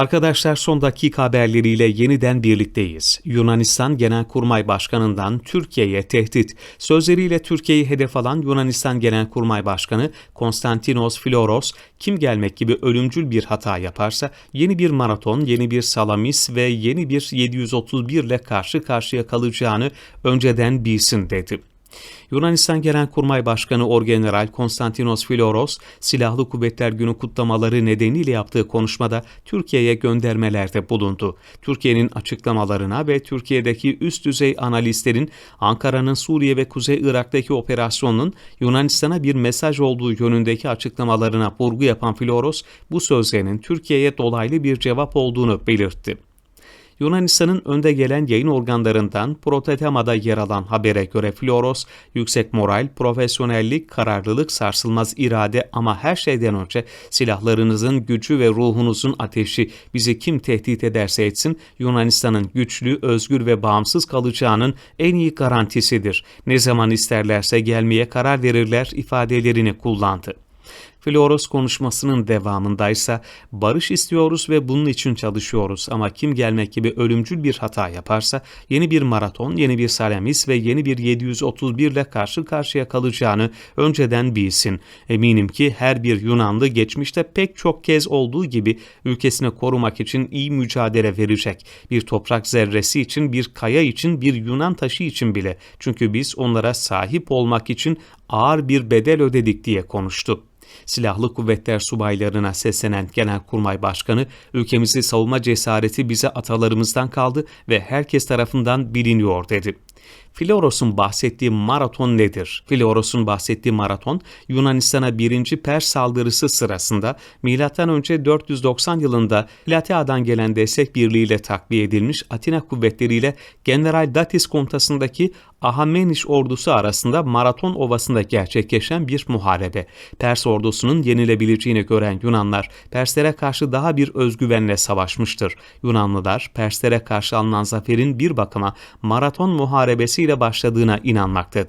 Arkadaşlar son dakika haberleriyle yeniden birlikteyiz. Yunanistan Genelkurmay Başkanı'ndan Türkiye'ye tehdit. Sözleriyle Türkiye'yi hedef alan Yunanistan Genelkurmay Başkanı Konstantinos Floros, kim gelmek gibi ölümcül bir hata yaparsa yeni bir maraton, yeni bir salamis ve yeni bir 731 ile karşı karşıya kalacağını önceden bilsin dedi. Yunanistan Genelkurmay Başkanı Orgeneral Konstantinos Filoros, Silahlı Kuvvetler Günü kutlamaları nedeniyle yaptığı konuşmada Türkiye'ye göndermelerde bulundu. Türkiye'nin açıklamalarına ve Türkiye'deki üst düzey analistlerin Ankara'nın Suriye ve Kuzey Irak'taki operasyonun Yunanistan'a bir mesaj olduğu yönündeki açıklamalarına vurgu yapan Filoros, bu sözlerinin Türkiye'ye dolaylı bir cevap olduğunu belirtti. Yunanistan'ın önde gelen yayın organlarından Protetema'da yer alan habere göre Floros, yüksek moral, profesyonellik, kararlılık, sarsılmaz irade ama her şeyden önce silahlarınızın gücü ve ruhunuzun ateşi bizi kim tehdit ederse etsin Yunanistan'ın güçlü, özgür ve bağımsız kalacağının en iyi garantisidir. Ne zaman isterlerse gelmeye karar verirler ifadelerini kullandı. Floros konuşmasının devamındaysa barış istiyoruz ve bunun için çalışıyoruz ama kim gelmek gibi ölümcül bir hata yaparsa yeni bir maraton, yeni bir salamis ve yeni bir 731 ile karşı karşıya kalacağını önceden bilsin. Eminim ki her bir Yunanlı geçmişte pek çok kez olduğu gibi ülkesini korumak için iyi mücadele verecek. Bir toprak zerresi için, bir kaya için, bir Yunan taşı için bile. Çünkü biz onlara sahip olmak için ağır bir bedel ödedik diye konuştu. Silahlı Kuvvetler subaylarına seslenen Genelkurmay Başkanı, ülkemizi savunma cesareti bize atalarımızdan kaldı ve herkes tarafından biliniyor dedi. Filoros'un bahsettiği maraton nedir? Filoros'un bahsettiği maraton Yunanistan'a 1. Pers saldırısı sırasında M.Ö. 490 yılında Platea'dan gelen destek birliğiyle takviye edilmiş Atina kuvvetleriyle General Datis komutasındaki Ahameniş ordusu arasında Maraton Ovası'nda gerçekleşen bir muharebe. Pers ordusunun yenilebileceğini gören Yunanlar Perslere karşı daha bir özgüvenle savaşmıştır. Yunanlılar Perslere karşı alınan zaferin bir bakıma Maraton Muharebesi ile başladığına inanmaktadır.